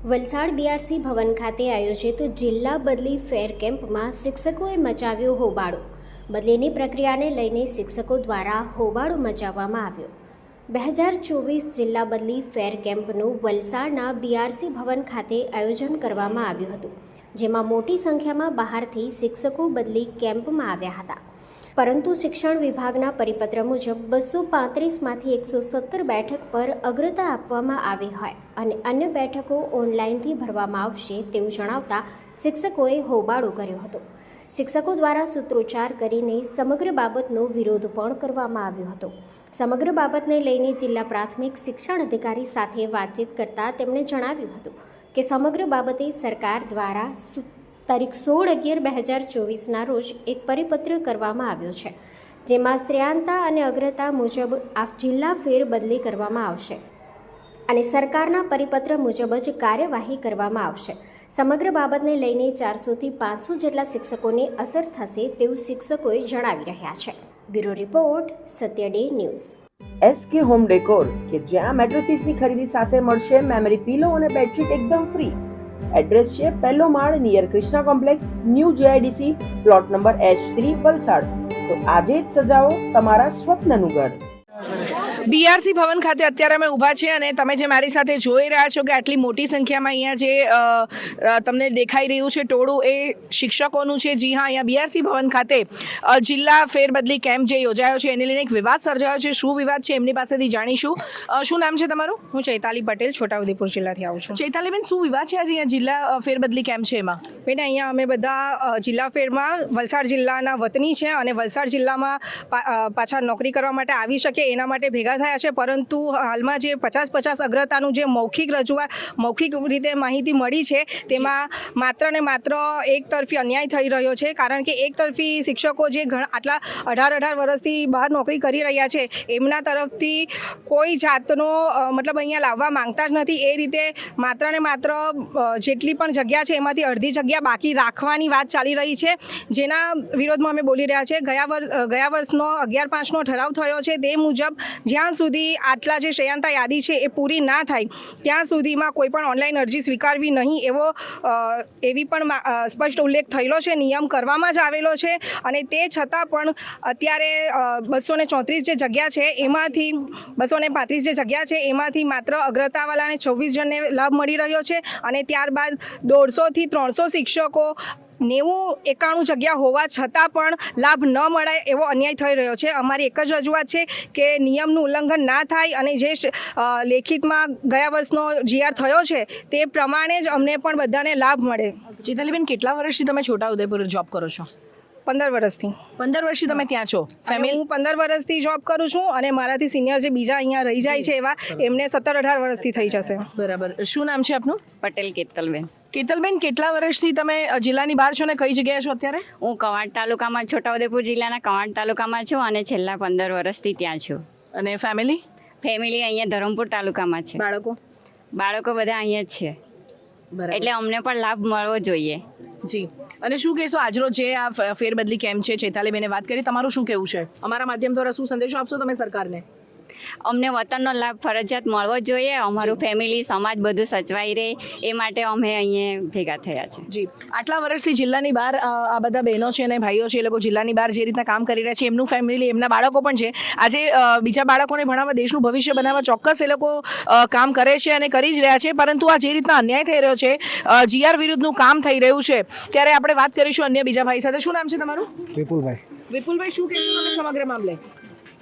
Valsad BRC ભવન ખાતે આયોજિત જિલ્લા બદલી ફેર કેમ્પમાં શિક્ષકોએ મચાવ્યો હોબાળો. બદલીની પ્રક્રિયાને લઈને શિક્ષકો દ્વારા હોબાળો મચાવવામાં આવ્યો. બે હજાર ચોવીસ જિલ્લા બદલી ફેર કેમ્પનું વલસાડના બીઆરસી ભવન ખાતે આયોજન કરવામાં આવ્યું હતું, જેમાં મોટી સંખ્યામાં બહારથી શિક્ષકો બદલી કેમ્પમાં આવ્યા હતા. પરંતુ શિક્ષણ વિભાગના પરિપત્ર મુજબ બસો પાંત્રીસમાંથી એકસો સત્તર બેઠક પર અગ્રતા આપવામાં આવી હોય અને અન્ય બેઠકો ઓનલાઈનથી ભરવામાં આવશે તેવું જણાવતા શિક્ષકોએ હોબાળો કર્યો હતો. શિક્ષકો દ્વારા સૂત્રોચ્ચાર કરીને સમગ્ર બાબતનો વિરોધ પણ કરવામાં આવ્યો હતો. સમગ્ર બાબતને લઈને જિલ્લા પ્રાથમિક શિક્ષણ અધિકારી સાથે વાતચીત કરતા તેમણે જણાવ્યું હતું કે સમગ્ર બાબતે સરકાર દ્વારા તારીખ સોળ અગિયાર બે હજાર ચોવીસના રોજ એક પરિપત્ર કરવામાં આવ્યો છે, જેમાં શ્રેયાંતા અને અગ્રતા મુજબ આ જિલ્લા ફેરબદલી કરવામાં આવશે અને સરકારના પરિપત્ર મુજબ જ કાર્યવાહી કરવામાં આવશે. સમગ્ર બાબતને લઈને ચારસોથી પાંચસો જેટલા શિક્ષકોને અસર થશે તેવું શિક્ષકોએ જણાવી રહ્યા છે. Bureau report, Satya day news. SK home decor કે જ્યાં મેટ્રોસિસની ખરીદી સાથે મળશે, મેમરી પીલો અને બેડશીટ એકદમ ફ્રી. એડ્રેસ છે પહેલો માળ near Krishna complex new GIDC plot number H three Valsad. તો આજે જ સજાવો તમારા સ્વપ્નનું ઘર. બીઆરસી ભવન ખાતે અત્યારે અમે ઊભા છે અને તમે જે મારી સાથે જોઈ રહ્યા છો કે આટલી મોટી સંખ્યામાં અહીંયા જે તમને દેખાઈ રહ્યું છે ટોળું એ શિક્ષકોનું છે. જી હા અહીંયા બીઆરસી ભવન ખાતે જિલ્લા ફેરબદલી કેમ્પ જે યોજાયો છે એને લઈને એક વિવાદ સર્જાયો છે. શું વિવાદ છે એમની પાસેથી જાણીશું. શું નામ છે તમારું? હું ચૈતાલી પટેલ છોટાઉદેપુર જિલ્લાથી આવું છું. ચૈતાલીબેન શું વિવાદ છે આજે અહીંયા જિલ્લા ફેરબદલી કેમ્પ છે એમાં? બેન અહીંયા અમે બધા જિલ્લા ફેરમાં વલસાડ જિલ્લાના વતની છે અને વલસાડ જિલ્લામાં પાછા નોકરી કરવા માટે આવી શકે એના માટે ભેગા થયા છે, પરંતુ હાલમાં જે પચાસ પચાસ અગ્રતાનું જે મૌખિક રજૂઆત, મૌખિક રીતે માહિતી મળી છે, તેમાં માત્ર ને માત્ર એક તરફી અન્યાય થઈ રહ્યો છે, કારણ કે એક તરફી શિક્ષકો જે ઘણા આટલા અઢાર અઢાર વર્ષથી બહાર નોકરી કરી રહ્યા છે, એમના તરફથી કોઈ જાતનો મતલબ અહીંયા લાવવા માંગતા જ નથી. એ રીતે માત્ર ને માત્ર જેટલી પણ જગ્યા છે, એમાંથી અડધી જગ્યા બાકી રાખવાની વાત ચાલી રહી છે. જેના વિરોધમાં અમે બોલી રહ્યા છે ગયા વર્ષ ગયા વર્ષનો અગિયાર પાંચનો ઠરાવ થયો છે, તે મુજબ જ્યાં સુધી આટલા જે શયંતા યાદી છે એ પૂરી ના થાય, ત્યાં સુધીમાં કોઈ પણ ઓનલાઈન અરજી સ્વીકારવી નહીં એવો એવી પણ સ્પષ્ટ ઉલ્લેખ થયેલો છે, નિયમ કરવામાં જ આવેલો છે અને તે છતાં પણ અત્યારે બસો ને ચોત્રીસ જે જગ્યા છે એમાંથી, બસો ને પાંત્રીસ જે જગ્યા છે એમાંથી માત્ર અગ્રતાવાળાને છવ્વીસ જણને લાભ મળી રહ્યો છે અને ત્યારબાદ દોઢસોથી ત્રણસો શિક્ષકો નેવું એકાણું જગ્યા હોવા છતાં પણ લાભ ન મળે એવો અન્યાય થઈ રહ્યો છે. અમારી એક જ રજૂઆત છે કે નિયમનું ઉલ્લંઘન ના થાય અને જે લેખિતમાં ગયા વર્ષનો જીઆર થયો છે તે પ્રમાણે જ અમને પણ બધાને લાભ મળે. ચિતાલીબેન, કેટલા વર્ષથી તમે છોટાઉદેપુર જોબ કરો છો? પંદર વર્ષથી. પંદર વર્ષથી તમે ત્યાં છો? ફેમિલી હું પંદર વર્ષથી જોબ કરું છું અને મારાથી સિનિયર જે બીજા અહીંયા રહી જાય છે એવા એમને સત્તર અઢાર વર્ષથી થઈ જશે. બરાબર. શું નામ છે આપનું? પટેલ કેતલબેન. કેતલબેન કેટલા વર્ષથી તમે જિલ્લાની બહાર છો ને કઈ જગ્યાએ છો અત્યારે? હું કવાંટ તાલુકામાં છોટાઉદેપુર જિલ્લાના કવાંટ તાલુકામાં છું અને છેલ્લા પંદર વર્ષથી ત્યાં છું. અને ફેમિલી ફેમિલી અહીંયા ધરમપુર તાલુકામાં છે. બાળકો? બાળકો બધા અહીંયા જ છે. બરાબર. એટલે અમને પણ લાભ મળવો જોઈએ. જી. અને શું કહેશો? આજરો જે આ ફેરબદલી કેમ્પ છે? ચૈતાલીબેને વાત કરી. તમારું શું કહેવું છે? અમારા માધ્યમ દ્વારા શું સંદેશો આપશો તમે સરકારને? અમને વતનનો લાભ ફરજિયાત મળવો જ જોઈએ અમારું ફેમિલી સમાજ બધું સચવાઈ રહે એ માટે અમે અહીંયા ભેગા થયા છે. જી. આટલા વર્ષથી જિલ્લાની બહાર આ બધા બહેનો છે અને ભાઈઓ છે એ લોકો જિલ્લાની બહાર જે રીતના કામ કરી રહ્યા છે એમનું ફેમિલી એમના બાળકો પણ છે. આજે બીજા બાળકોને ભણાવવા દેશનું ભવિષ્ય બનાવવા ચોક્કસ એ લોકો કામ કરે છે અને કરી જ રહ્યા છે પરંતુ આ જે રીતના અન્યાય થઈ રહ્યો છે જીઆર વિરુદ્ધનું કામ થઈ રહ્યું છે ત્યારે આપણે વાત કરીશું અન્ય બીજા ભાઈ સાથે. શું નામ છે તમારું? વિપુલભાઈ. વિપુલભાઈ શું કહેશો તમે સમગ્ર મામલે?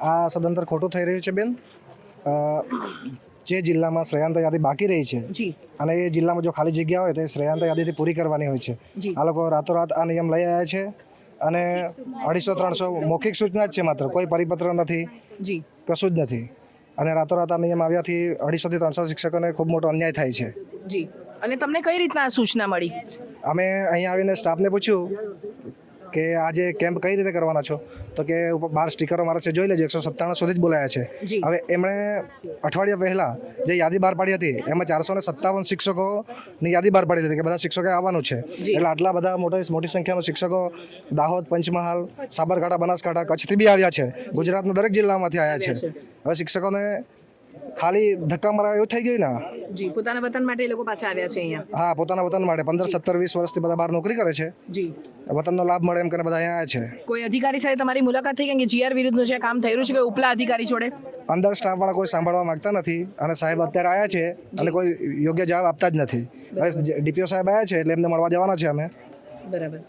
આ સદંતર ખોટું થઈ રહ્યું છે બેન. જે જિલ્લામાં શ્રેયાંત યાદી બાકી રહી છે અને એ જિલ્લામાં જો ખાલી જગ્યા હોય તો એ શ્રેયાંત યાદીથી પૂરી કરવાની હોય છે. આ લોકો રાતોરાત આ નિયમ લઈ આવ્યા છે અને અઢીસો ત્રણસો મૌખિક સૂચના જ છે માત્ર. કોઈ પરિપત્ર નથી કશું જ નથી. અને રાતોરાત આ નિયમ આવ્યાથી અઢીસોથી ત્રણસો શિક્ષકોને ખૂબ મોટો અન્યાય થાય છે. જી. અને તમને કઈ રીતના સૂચના મળી? અમે અહીંયા આવીને સ્ટાફને પૂછ્યું કે આજે કેમ્પ કઈ રીતે કરવાના છો? તો કે બાર સ્ટીકરો મારા છે જોઈ લેજો એકસો સત્તાણું સુધી જ બોલાયા છે. હવે એમણે અઠવાડિયા પહેલા જે યાદી બહાર પાડી હતી એમાં ચારસો ને સત્તાવન શિક્ષકોની યાદી બહાર પાડી હતી કે બધા શિક્ષકો આવવાનું છે. એટલે આટલા બધા મોટા મોટી સંખ્યામાં શિક્ષકો દાહોદ પંચમહાલ સાબરકાંઠા બનાસકાંઠા કચ્છથી બી આવ્યા છે. ગુજરાતના દરેક જિલ્લામાંથી આવ્યા છે. હવે શિક્ષકોને ખાલી ધક્કા મારા એવું થઈ ગયું ને? જી પોતાના વતન માટે એ લોકો પાછા આવ્યા છે અહીંયા. હા પોતાના વતન માટે પંદર સત્તર વીસ વર્ષથી બધા બહાર નોકરી કરે છે? જી. વતનનો લાભ મળે એમ કરીને બધા અહીંયા આવ્યા છે? કોઈ અધિકારી સાથે તમારી મુલાકાત થઈ? કે જીઆર વિરુદ્ધનું જે કામ થઈ રહ્યું છે કે ઉપલા અધિકારી જોડે? અંદર સ્ટાફ વાળા કોઈ સાંભળવા માંગતા નથી અને સાહેબ અત્યારે આવ્યા છે અને કોઈ યોગ્ય જવાબ આપતા જ નથી. ડીપીઓ સાહેબ આવ્યા છે એટલે એમને મળવા જવાના છે અમે. બરાબર.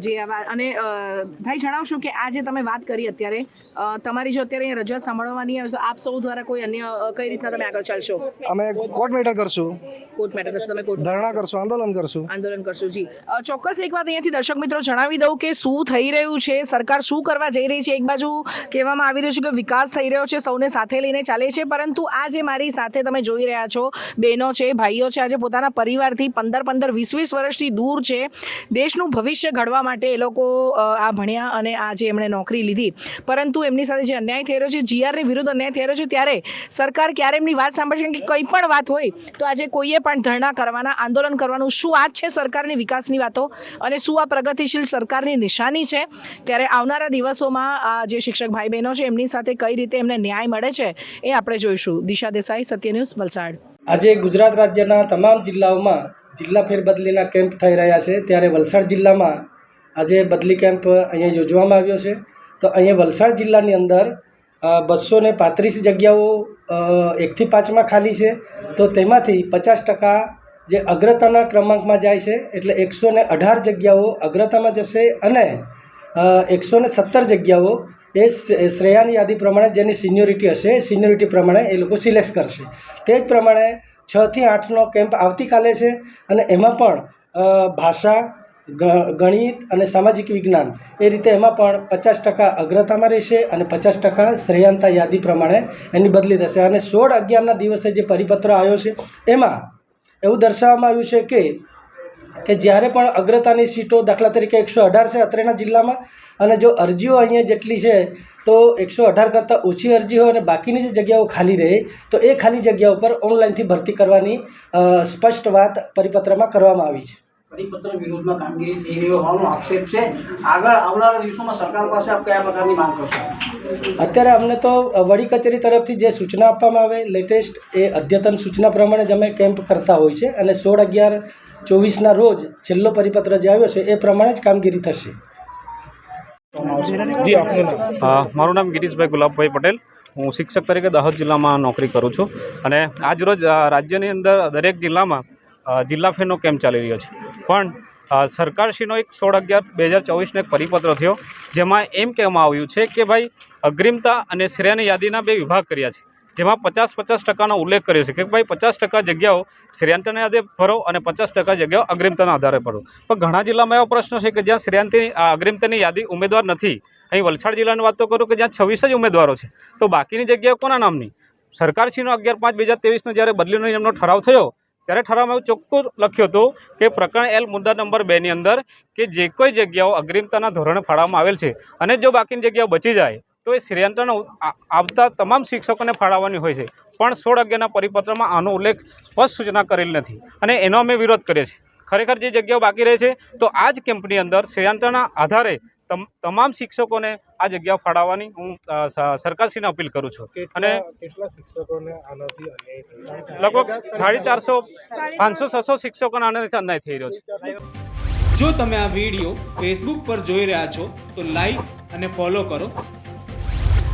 જે આ અને ભાઈ જણાવશો કે આ જે તમે વાત કરી અત્યારે તમારી જો અત્યારે અહીંયા રજૂઆત સાંભળવાની આવે તો આપ સૌ દ્વારા કોઈ અન્ય કઈ રીતના તમે આગળ ચાલશો? અમે કોર્ટ મેટર કરશું. કોર્ટ મેટર કરશું તમે કોર્ટ ધરણા કરશું આંદોલન કરશું. આંદોલન કરશું જી. ચોક્કસ એક વાત અહીંયાથી દર્શક મિત્રો જણાવી દઉં કે શું થઈ રહ્યું છે સરકાર શું કરવા જઈ રહી છે એક બાજુ કહેવામાં આવી રહ્યું છે કે વિકાસ થઈ રહ્યો છે સૌને સાથે લઈને ચાલે છે પરંતુ આ જે મારી સાથે તમે જોઈ રહ્યા છો બહેનો છે ભાઈઓ છે આજે પોતાના પરિવારથી પંદર પંદર વીસ વીસ વર્ષથી દૂર છે દેશનું ભવિષ્ય ઘડવા માટે એ લોકો આ ભણ્યા અને આજે એમણે નોકરી લીધી. પરંતુ એમની સાથે જે અન્યાય થઈ છે જીઆરની વિરુદ્ધ અન્યાય થઈ છે, ત્યારે સરકાર ક્યારે એમની વાત સાંભળશે? કે કંઈ પણ વાત હોય, તો આજે કોઈએ પણ ધરણા કરવાના, આંદોલન કરવાનું, શું આ છે સરકારની વિકાસની વાતો અને શું આ પ્રગતિશીલ સરકારની નિશાની છે? ત્યારે આવનારા દિવસોમાં આ જે શિક્ષક ભાઈ બહેનો છે, એમની સાથે કઈ રીતે એમને ન્યાય મળે છે, એ આપણે જોઈશું. દિશા દેસાઈ, સત્ય ન્યૂઝ, વલસાડ. આજે ગુજરાત રાજ્યના તમામ જિલ્લાઓમાં જિલ્લા ફેરબદલીના કેમ્પ થઈ રહ્યા છે. ત્યારે વલસાડ જિલ્લામાં આજે બદલી કેમ્પ અહીંયા યોજવામાં આવ્યો છે. તો અહીંયા વલસાડ જિલ્લાની અંદર બસો ને પાંત્રીસ જગ્યાઓ એકથી પાંચમાં ખાલી છે. તો તેમાંથી પચાસ ટકા જે અગ્રતાના ક્રમાંકમાં જાય છે, એટલે એકસો ને અઢાર જગ્યાઓ અગ્રતામાં જશે અને એકસો ને સત્તર જગ્યાઓ એ શ્રેયાની યાદી પ્રમાણે જેની સિનિયોરિટી હશે, એ સિનિયોરિટી પ્રમાણે એ લોકો સિલેક્ટ કરશે. તે જ પ્રમાણે છથી આઠનો કેમ્પ આવતીકાલે છે અને એમાં પણ ભાષા ગણિત અને સામાજિક વિજ્ઞાન એ રીતે એમાં પણ પચાસ ટકા અગ્રતામાં રહેશે અને પચાસ ટકા શ્રેયાંતા યાદી પ્રમાણે એની બદલી થશે. અને સોળ અગિયારના દિવસે જે પરિપત્ર આવ્યો છે, એમાં એવું દર્શાવવામાં આવ્યું છે કે કે જ્યારે પણ અગ્રતાની સીટો દાખલા તરીકે એકસો અઢાર છે અત્રેના જિલ્લામાં અને જો અરજીઓ અહીંયા જેટલી છે તો એકસો અઢાર કરતાં ઓછી અરજી હોય અને બાકીની જે જગ્યાઓ ખાલી રહે તો એ ખાલી જગ્યા ઉપર ઓનલાઈનથી ભરતી કરવાની સ્પષ્ટ વાત પરિપત્રમાં કરવામાં આવી છે. પરિપત્ર વિરોધમાં કામગીરી થઈ રહી હોવાનો આક્ષેપ છે. આગળ આવનારા દિવસોમાં સરકાર પાસે આપ કયા પ્રકારની માંગ કરશો? અત્યારે અમને તો વડી કચેરી તરફથી જે સૂચના આપવામાં આવે લેટેસ્ટ એ અદ્યતન સૂચના પ્રમાણે જ અમે કેમ્પ કરતા હોય છે અને સોળ અગિયાર ચોવીસના રોજ છેલ્લો પરિપત્ર જે આવ્યો છે એ પ્રમાણે જ કામગીરી થશે. મારું નામ ગિરીશભાઈ ગુલાબભાઈ પટેલ. હું શિક્ષક તરીકે દાહોદ જિલ્લામાં નોકરી કરું છું. અને આજરોજ રોજ રાજ્યની અંદર દરેક જિલ્લામાં જિલ્લા ફેરનો કેમ્પ ચાલી રહ્યો છે. પણ સરકારશ્રીનો એક સોળ અગિયાર બે હજાર ચોવીસનો એક પરિપત્ર થયો જેમાં એમ કહેવામાં આવ્યું છે કે ભાઈ અગ્રિમતા અને શ્રેયની યાદીના બે વિભાગ કર્યા છે. જેમાં પચાસ પચાસ ટકાનો ઉલ્લેખ કર્યો છે કે ભાઈ પચાસ ટકા જગ્યાઓ શ્રેયાંતના આધારે ભરો અને પચાસ ટકા જગ્યાઓ અગ્રિમતાના આધારે ભરો પણ ઘણા જિલ્લામાં એવો પ્રશ્ન છે કે જ્યાં શ્રેયાંતની અગ્રિમતાની યાદી ઉમેદવાર નથી. અહીં વલસાડ જિલ્લાની વાત તો કરું કે જ્યાં છવ્વીસ જ ઉમેદવારો છે. તો બાકીની જગ્યાઓ કોના નામની? સરકારશ્રીનો અગિયાર પાંચ બે હજાર ત્રેવીસનો જ્યારે બદલીનો નિયમનો ઠરાવ થયો, ત્યારે ઠરાવમાં એવું ચોખ્ખું લખ્યું હતું કે પ્રકરણ એલ મુદ્દા નંબર બેની અંદર કે જે કોઈ જગ્યાઓ અગ્રિમતાના ધોરણે ફાળવવામાં આવેલ છે અને જો બાકીની જગ્યાઓ બચી જાય તો એ શ્રેયાંતરણ આવતા તમામ શિક્ષકોને ફાળવવાની હોય છે. પણ સોળ અગિયારના પરિપત્રમાં આનો ઉલ્લેખ સ્પષ્ટ સૂચના કરેલ નથી. અને એનો અમે વિરોધ કરીએ છીએ. ખરેખર જે જગ્યાઓ બાકી રહે છે તો આ જ કેમ્પની અંદર શ્રેયાંતરના આધારે તમ- તમામ શિક્ષકોને આ જગ્યા ફાળવવાની હું સરકારશ્રીને અપીલ કરું છું. અને કેટલા શિક્ષકોને આનાથી લગભગ સાડી ચારસો પાંચસો છસો શિક્ષકોને આનાથી અન્યાય થઈ રહ્યો છે. જો તમે આ વીડિયો ફેસબુક પર જોઈ રહ્યા છો તો લાઈક અને ફોલો કરો.